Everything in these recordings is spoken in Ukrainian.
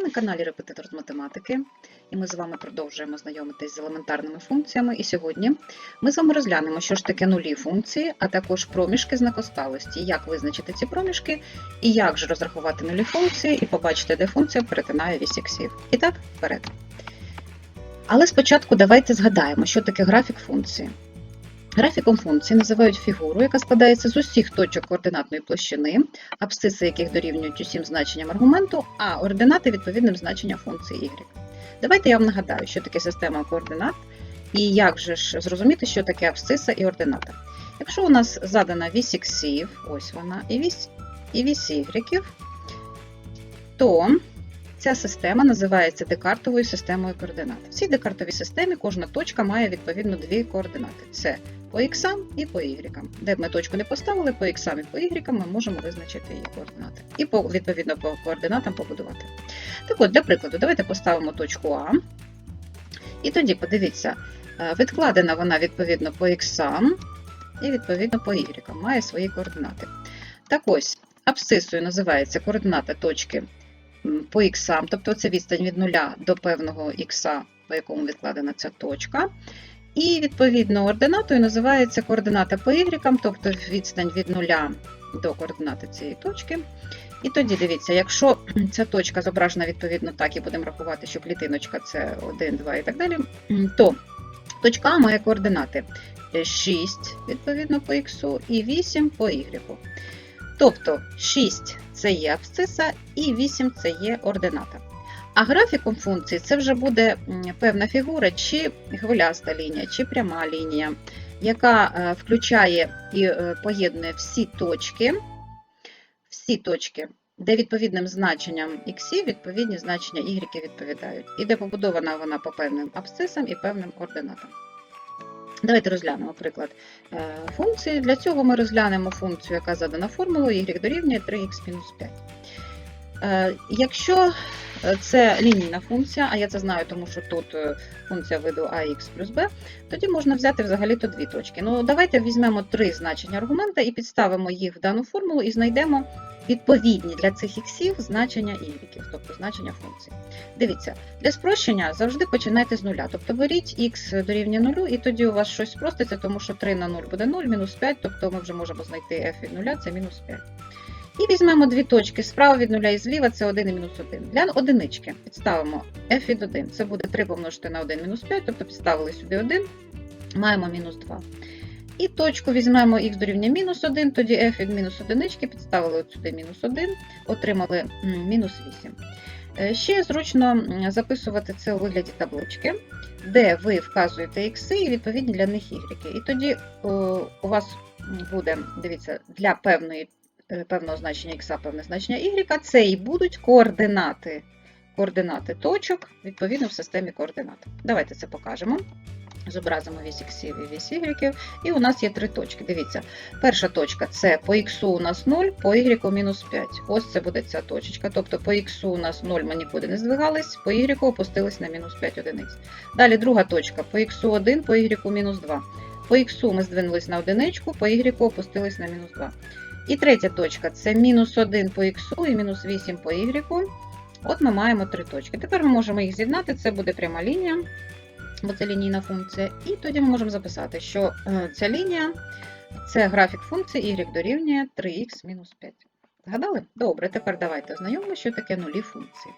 Ви на каналі Репетитор з математики, і ми з вами продовжуємо знайомитись з елементарними функціями. І сьогодні ми з вами розглянемо, що ж таке нулі функції, а також проміжки знакосталості, як визначити ці проміжки, і як же розрахувати нулі функції, і побачити, де функція перетинає вісь іксів. І так, вперед. Але спочатку давайте згадаємо, що таке графік функції. Графіком функції називають фігуру, яка складається з усіх точок координатної площини, абсциси яких дорівнюють усім значенням аргументу, а ординати відповідним значенням функції y. Давайте я вам нагадаю, що таке система координат, і як же ж зрозуміти, що таке абсциса і ордината. Якщо у нас задана вісь іксів, ось вона, і вісь, і вісь y, то ця система називається декартовою системою координат. В цій декартовій системі кожна точка має відповідно дві координати: це по іксам і по y. Де б ми точку не поставили, по іксам і по y ми можемо визначити її координати. І по, відповідно по координатам побудувати. Так от, для прикладу, давайте поставимо точку А. І тоді подивіться, е, відкладена вона відповідно по іксам і відповідно по y. Має свої координати. Так ось, абсцисою називається координата точки по іксам, тобто це відстань від нуля до певного ікса, по якому відкладена ця точка. І відповідно ординатою називається координата по y, тобто відстань від нуля до координати цієї точки. І тоді дивіться, якщо ця точка зображена відповідно так, і будемо рахувати, що клітиночка це 1, 2 і так далі, то точка має координати 6 відповідно по х і 8 по y. Тобто 6 це є абсциса і 8 це є ордината. А графіком функції це вже буде певна фігура, чи хвиляста лінія, чи пряма лінія, яка е, включає і е, поєднує всі точки, всі точки, де відповідним значенням х відповідні значення y відповідають, і де побудована вона по певним абсцисам і певним координатам. Давайте розглянемо приклад е, функції. Для цього ми розглянемо функцію, яка задана формулою y дорівнює 3х-5. Е, Якщо е, це лінійна функція, а я це знаю, тому що тут е, функція виду ax плюс b, тоді можна взяти взагалі-то дві точки. Ну, давайте візьмемо три значення аргумента і підставимо їх в дану формулу і знайдемо відповідні для цих іксів значення y, тобто значення функції. Дивіться, для спрощення завжди починайте з нуля. Тобто беріть x дорівнює нулю, і тоді у вас щось спроститься, тому що 3 на 0 буде 0, мінус 5, тобто ми вже можемо знайти f від нуля, це мінус 5. І візьмемо дві точки справа від нуля і зліва це 1 і мінус 1. Для одинички підставимо f від 1. Це буде 3 помножити на 1 мінус 5, тобто підставили сюди 1, маємо мінус 2. І точку візьмемо х дорівнює мінус 1, тоді f від мінус 1 підставили от сюди мінус 1, отримали мінус 8. Е, Ще зручно записувати це у вигляді таблички, де ви вказуєте ікси і відповідні для них y. І тоді у вас буде, дивіться, для певної певного значення х, певне значення y, це і будуть координати, координати точок відповідно в системі координат. Давайте це покажемо. Зобразимо вісь іксів і вісь y, і у нас є три точки. Дивіться, перша точка це по х у нас 0, по y мінус 5. Ось це буде ця точечка. Тобто по х у нас 0 ми нікуди не здвигались, по y опустились на мінус 5 одиниць. Далі друга точка по х 1, по y мінус 2. По х ми здвинулись на одиничку, по y опустились на мінус 2. І третя точка це мінус 1 по х і мінус 8 по y. От ми маємо три точки. Тепер ми можемо їх з'єднати, це буде пряма лінія, бо це лінійна функція. І тоді ми можемо записати, що е, ця лінія це графік функції y дорівнює 3х мінус 5. Згадали? Добре, тепер давайте ознайомимо, що таке нулі функції.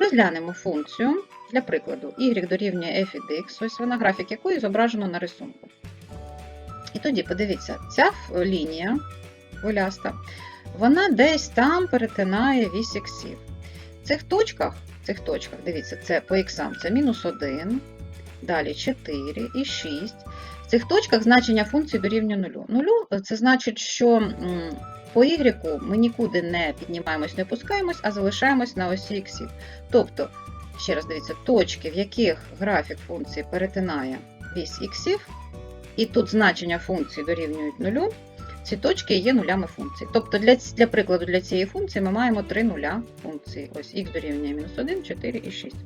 Розглянемо функцію, для прикладу, y дорівнює f від x, ось вона, графік якої зображено на рисунку. І тоді подивіться, ця лінія хвиляста, вона десь там перетинає вісь іксів. В цих точках, цих точках, дивіться, це по іксам це мінус 1, далі 4 і 6. В цих точках значення функції дорівнює нулю. Нулю це значить, що по y ми нікуди не піднімаємось, не опускаємось, а залишаємось на осі іксів. Тобто, ще раз дивіться, точки, в яких графік функції перетинає вісь іксів, і тут значення функції дорівнюють нулю, ці точки є нулями функції. Тобто, для, для прикладу, для цієї функції ми маємо три нуля функції. Ось х дорівнює мінус 1, 4 і 6.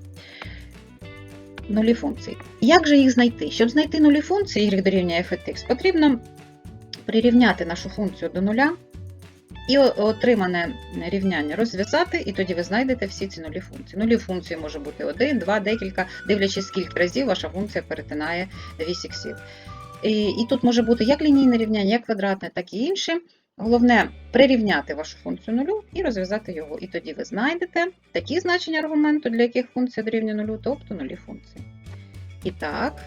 Нулі функції. Як же їх знайти? Щоб знайти нулі функції y дорівнює f від x, потрібно прирівняти нашу функцію до нуля. і отримане рівняння розв'язати, і тоді ви знайдете всі ці нулі функції. Нулі функції може бути один, два, декілька, дивлячись, скільки разів ваша функція перетинає вісь іксів. І, тут може бути як лінійне рівняння, як квадратне, так і інше. Головне прирівняти вашу функцію нулю і розв'язати його. І тоді ви знайдете такі значення аргументу, для яких функція дорівнює нулю, тобто нулі функції. І так,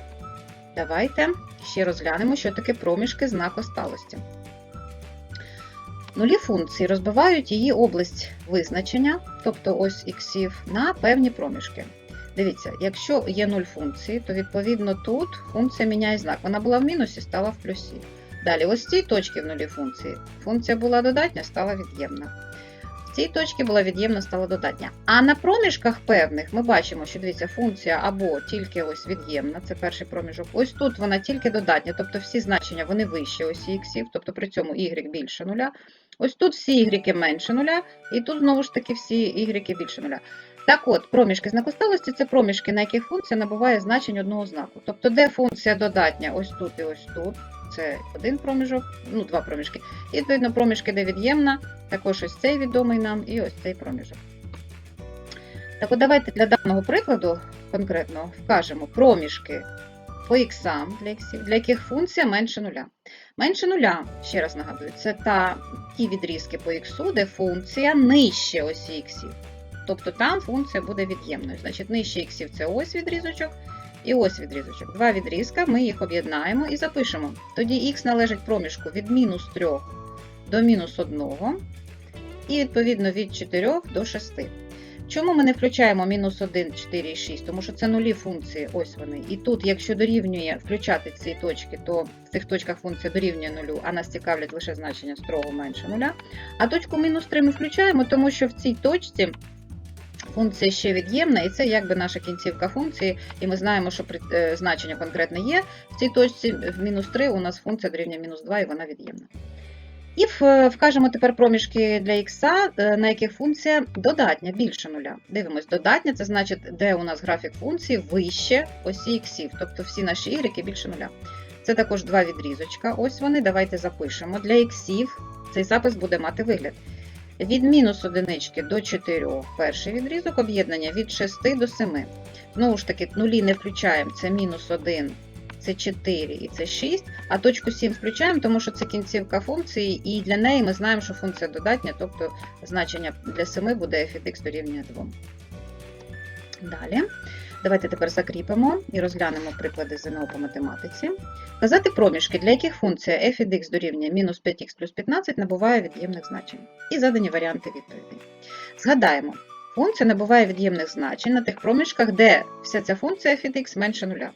давайте ще розглянемо, що таке проміжки знаку сталості. Нулі функції розбивають її область визначення, тобто ось іксів, на певні проміжки. Дивіться, якщо є нуль функції, то відповідно тут функція міняє знак. Вона була в мінусі, стала в плюсі. Далі, ось в цій точці в нулі функції. Функція була додатня, стала від'ємна. В цій точці була від'ємна, стала додатня. А на проміжках певних ми бачимо, що дивіться, функція або тільки ось від'ємна, це перший проміжок. Ось тут вона тільки додатня, тобто всі значення вони вищі ось іксів, тобто при цьому y більше нуля. Ось тут всі y менше нуля, і тут знову ж таки всі y більше нуля. Так от, проміжки знакосталості це проміжки, на яких функція набуває значень одного знаку. Тобто, де функція додатня, ось тут і ось тут. Це один проміжок, ну два проміжки. І відповідно проміжки, де від'ємна, також ось цей відомий нам і ось цей проміжок. Так от давайте для даного прикладу конкретно вкажемо проміжки по іксам для для яких функція менше нуля. Менше нуля, ще раз нагадую, це та, ті відрізки по іксу, де функція нижче осі іксів. Тобто там функція буде від'ємною. Значить, нижче іксів це ось відрізочок і ось відрізочок. Два відрізка, ми їх об'єднаємо і запишемо. Тоді х належить проміжку від мінус 3 до мінус 1, і відповідно від 4 до 6. Чому ми не включаємо мінус 1, 4 і 6? Тому що це нулі функції, ось вони. І тут, якщо дорівнює включати ці точки, то в цих точках функція дорівнює нулю, а нас цікавлять лише значення строго менше нуля. А точку мінус 3 ми включаємо, тому що в цій точці функція ще від'ємна, і це якби наша кінцівка функції, і ми знаємо, що е, значення конкретне є. В цій точці в мінус 3 у нас функція дорівнює мінус 2 і вона від'ємна. І в- вкажемо тепер проміжки для х, е, на яких функція додатня, більше нуля. Дивимось, додатня це значить, де у нас графік функції вище осі іксів, тобто всі наші ігреки більше нуля. Це також два відрізочка. Ось вони. Давайте запишемо. Для іксів цей запис буде мати вигляд. Від мінус одинички до 4 перший відрізок, об'єднання від 6 до 7. Знову ж таки, нулі не включаємо, це мінус 1, це 4 і це 6, а точку 7 включаємо, тому що це кінцівка функції, і для неї ми знаємо, що функція додатня, тобто значення для 7 буде f від x дорівнює 2. Далі. Давайте тепер закріпимо і розглянемо приклади ЗНО по математиці. Казати проміжки, для яких функція f від x дорівнює мінус 5х плюс 15 набуває від'ємних значень. І задані варіанти відповідей. Згадаємо, функція набуває від'ємних значень на тих проміжках, де вся ця функція від x менше нуля.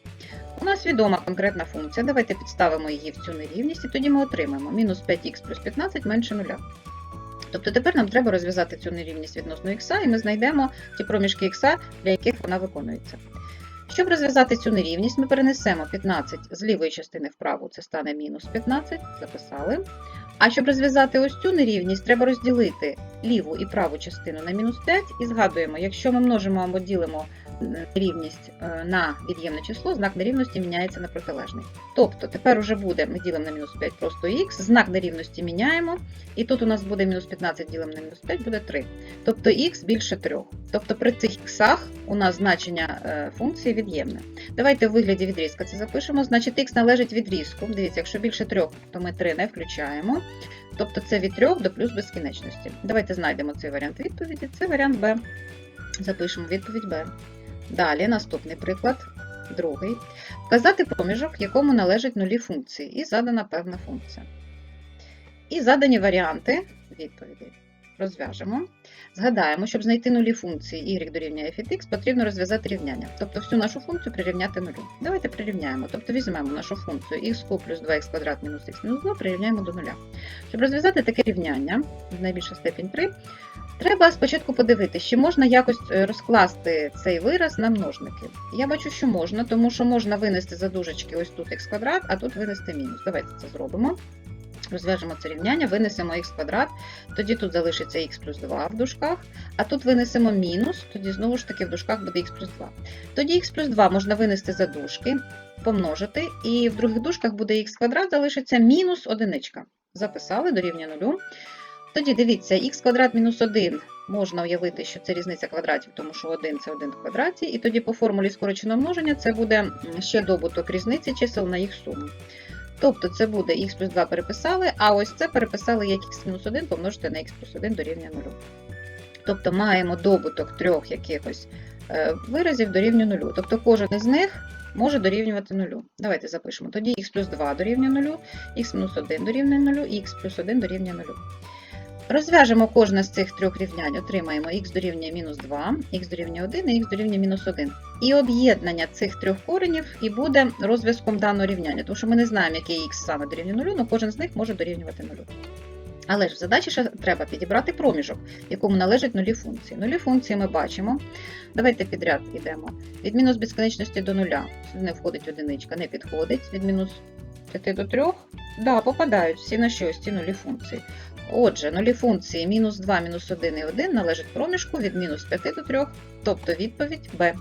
У нас відома конкретна функція. Давайте підставимо її в цю нерівність, і тоді ми отримаємо мінус 5х плюс 15 менше нуля. Тобто тепер нам треба розв'язати цю нерівність відносно х, і ми знайдемо ті проміжки х, для яких вона виконується. Щоб розв'язати цю нерівність, ми перенесемо 15 з лівої частини вправо, це стане мінус 15, записали. А щоб розв'язати ось цю нерівність, треба розділити ліву і праву частину на мінус 5 і згадуємо, якщо ми множимо або ділимо нерівність е, на від'ємне число, знак нерівності міняється на протилежний. Тобто тепер уже буде, ми ділимо на мінус 5 просто х, знак нерівності міняємо, і тут у нас буде мінус 15 ділимо на мінус 5, буде 3. Тобто х більше 3. Тобто при цих х у нас значення е, функції від'ємне. Давайте в вигляді відрізка це запишемо. Значить, х належить відрізку. Дивіться, якщо більше 3, то ми 3 не включаємо. Тобто це від 3 до плюс безкінечності. Давайте знайдемо цей варіант відповіді. Це варіант Б. Запишемо відповідь Б. Далі наступний приклад, другий. Вказати проміжок, якому належать нулі функції, і задана певна функція. І задані варіанти відповідей. Розв'яжемо. Згадаємо, щоб знайти нулі функції y дорівнює f від x, потрібно розв'язати рівняння. Тобто всю нашу функцію прирівняти нулю. Давайте прирівняємо. Тобто візьмемо нашу функцію x плюс 2х квадрат мінус х мінус 2 прирівняємо до нуля. Щоб розв'язати таке рівняння, в найбільша степінь 3, Треба спочатку подивитися, чи можна якось е, розкласти цей вираз на множники. Я бачу, що можна, тому що можна винести за дужечки ось тут х квадрат, а тут винести мінус. Давайте це зробимо. Розв'яжемо це рівняння, винесемо х квадрат, тоді тут залишиться х плюс 2 в дужках, а тут винесемо мінус, тоді знову ж таки в дужках буде х плюс 2. Тоді х плюс 2 можна винести за дужки, помножити, і в других дужках буде х квадрат, залишиться мінус одиничка. Записали до рівня нулю. Тоді дивіться, х квадрат мінус 1 можна уявити, що це різниця квадратів, тому що 1 це 1 в квадраті, і тоді по формулі скороченого множення це буде ще добуток різниці чисел на їх суму. Тобто це буде х плюс 2 переписали, а ось це переписали як х мінус 1 помножити на х плюс 1 дорівнює 0. Тобто маємо добуток трьох якихось е, виразів дорівнює 0. Тобто кожен із них може дорівнювати 0. Давайте запишемо. Тоді х плюс 2 дорівнює 0, х мінус 1 дорівнює 0 і х плюс 1 дорівнює 0. Розв'яжемо кожне з цих трьох рівнянь, отримаємо х дорівнює мінус 2, х дорівнює 1 і х дорівнює мінус 1. І об'єднання цих трьох коренів і буде розв'язком даного рівняння, тому що ми не знаємо, який х саме дорівнює 0, але кожен з них може дорівнювати 0. Але ж в задачі ще треба підібрати проміжок, якому належать нулі функції. Нулі функції ми бачимо. Давайте підряд йдемо. Від мінус безконечності до нуля. Сюди не входить одиничка, не підходить. Від мінус 5 до 3. Да, попадають всі на щось ці нулі функції. Отже, нулі функції мінус 2, мінус 1 і 1 належать проміжку від мінус 5 до 3, тобто відповідь Б.